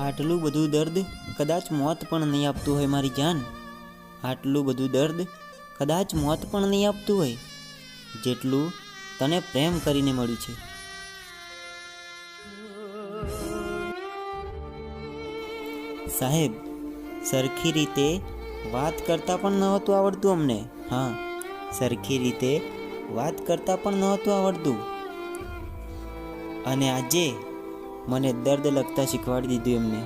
આટલું બધું દર્દ કદાચ મોત પણ નહીં આપતું હોય મારી જાન. આટલું બધું દર્દ કદાચ મોત પણ નહીં આપતું હોય. જેટલું તને પ્રેમ કરીને મળ્યું છે. સાહેબ, સરખી રીતે વાત કરતાં પણ નહોતું આવડતું અમને. હા, સરખી રીતે વાત કરતાં પણ નહોતું આવડતું. અને આજે મને દર્દ લગતા શીખવાડી દીધું એમને.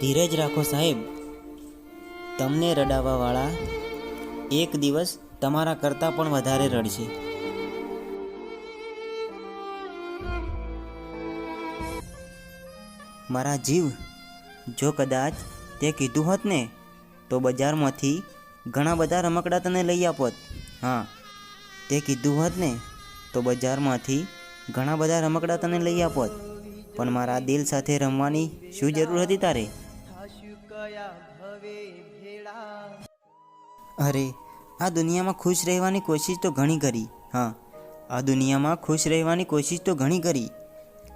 ધીરજ રાખો સાહેબ. તમને રડાવાવાળા એક દિવસ તમારા કરતાં પણ વધારે રડશે. મારા જીવ, જો કદાચ તે કીધું હોત ને, તો બજારમાંથી ઘણા બધા રમકડા તને લઈ આપોત. હા તે કીધું હોત ને, તો બજારમાંથી ઘણા બધા રમકડા તને લઈ આપોત. પણ મારા દિલ સાથે રમવાની શું જરૂર હતી તારે? અરે, આ દુનિયામાં ખુશ રહેવાની કોશિશ તો ઘણી કરી, હા. આ દુનિયામાં ખુશ રહેવાની કોશિશ તો ઘણી કરી,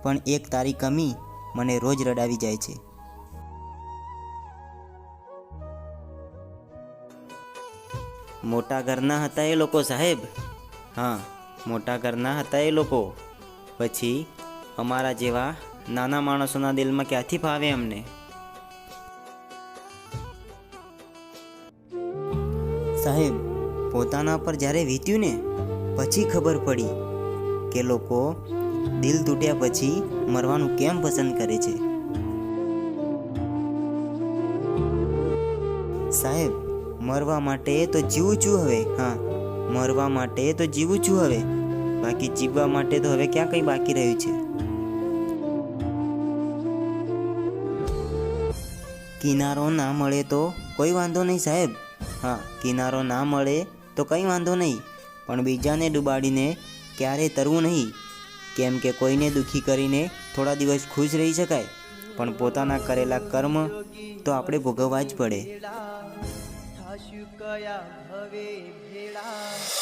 પણ એક તારી કમી મને રોજ રડાવી જાય છે. મોટા ઘરના હતા એ લોકો સાહેબ. હા, મોટા ઘરના હતા એ લોકો. પછી અમારા જેવા નાના માણસોના દિલમાં ક્યાંથી ભાવે અમને? સાહેબ, પોતાના પર જ્યારે વીત્યું ને, પછી ખબર પડી કે લોકો દિલ તૂટ્યા પછી મરવાનું કેમ પસંદ કરે છે. સાહેબ, મરવા માટે તો જીવું છું હવે, હા. મરવા માટે તો જીવું છું હવે. બાકી જીવવા માટે તો હવે ક્યાં કંઈ બાકી રહ્યું છે? કિનારો ના મળે તો કોઈ વાંધો નહીં સાહેબ. હા, કિનારો ના મળે તો કંઈ વાંધો નહીં. પણ બીજાને ડૂબાડીને ક્યારેય તરવું નહીં? કેમ કે કોઈને દુઃખી કરીને થોડા દિવસ ખુશ રહી શકાય. પણ પોતાના કરેલા કર્મ તો આપણે ભોગવવા જ પડે. થાશું કયા ભવે ભેળા